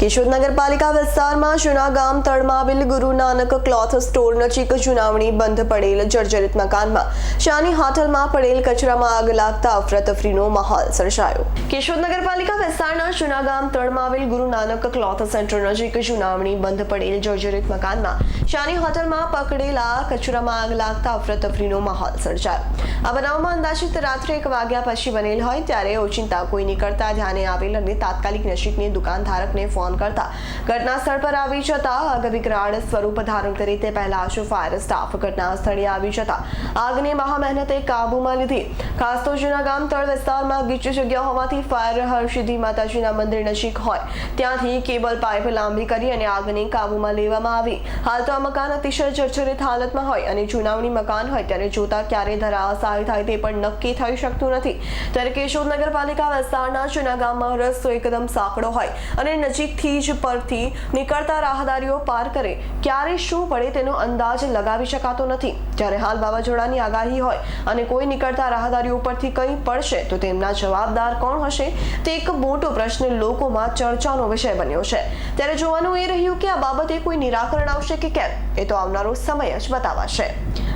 કેશોદ નગરપાલિકા વિસ્તારમાં જૂના ગામ તળમાં આવેલ ગુરુ નાનક ક્લોથ સ્ટોર નજીક જુનાવણી બંધ પડેલ જર્જરિત મકાનમાં. શાની હાથલમાં પડેલ કચરામાં આગ લાગતા અફરાતફરીનો માહોલ સર્જાયો. કેશોદ નગરપાલિકા વિસ્તારના જૂના ગામ તળમાં આવેલ ગુરુ નાનક ક્લોથ સેન્ટર નજીક જુનાવણી બંધ પડેલ જર્જરિત મકાનમાં. શાની હોટલમાં પકડેલા કચરામાં આગ લાગતા અફરાતફરીનો માહોલ સર્જાયો. આ બનાવમાં અંદાજિત રાત્રે એક વાગ્યા પછી બનેલ હોય ત્યારે ઓચિંતા કોઈ નીકળતા ધ્યાને આવેલ અને તાત્કાલિક નજીકની દુકાન ધારકને ફોન કરતા. ઘટના સ્થળ પર આવી જતા આગ વિકરાળ સ્વરૂપ ધારણ કરી તે પહેલા જ ફાયર સ્ટાફ ઘટના સ્થળે આવી જતા. આગને મહા મહેનતે કાબૂમાં લીધી. ખાસ તો જૂના ગામ તળ વિસ્તારમાં ગીચ જગ્યા હોવાથી ફાયર હર્ષિદ્ધિ માતાજીના મંદિર નજીક હોય. ત્યાંથી કેબલ પાઇપ લાંબી કરી અને આગને કાબૂમાં લેવામાં આવી. હાલ તો આ મકાન અતિશય જર્જરિત હાલતમાં હોય અને જૂનાવણી મકાન હોય ત્યારે જોતા ક્યારે ધરાશાયી થાય તે પણ નક્કી થઈ શકતું નથી. ત્યારે કેશોદ નગરપાલિકા વિસ્તારના જૂના ગામમાં રસ્તો એકદમ સાંકડો હોય અને નજીકથી જ પરથી નીકળતા રાહદારીઓ પાર કરે. ક્યારે શું પડે તેનો અંદાજ લગાવી શકાતો નથી. જ્યારે હાલ વાવાઝોડાની આગાહી હોય અને કોઈ નીકળતા રાહદારીઓ પરથી કંઈ પડશે તો તેમના જવાબદાર કોણ હશે? તે એક મોટો પ્રશ્ન લોકોમાં ચર્ચાનો વિષય બન્યો છે. ત્યારે જોવાનું એ રહ્યું કે આ બાબતે કોઈ નિરાકરણ આવશે કે કેમ? એ તો આવનારો સમય જ બતાવાશે.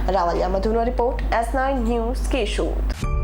Ravaliya મધુનો report S nine news Keshod.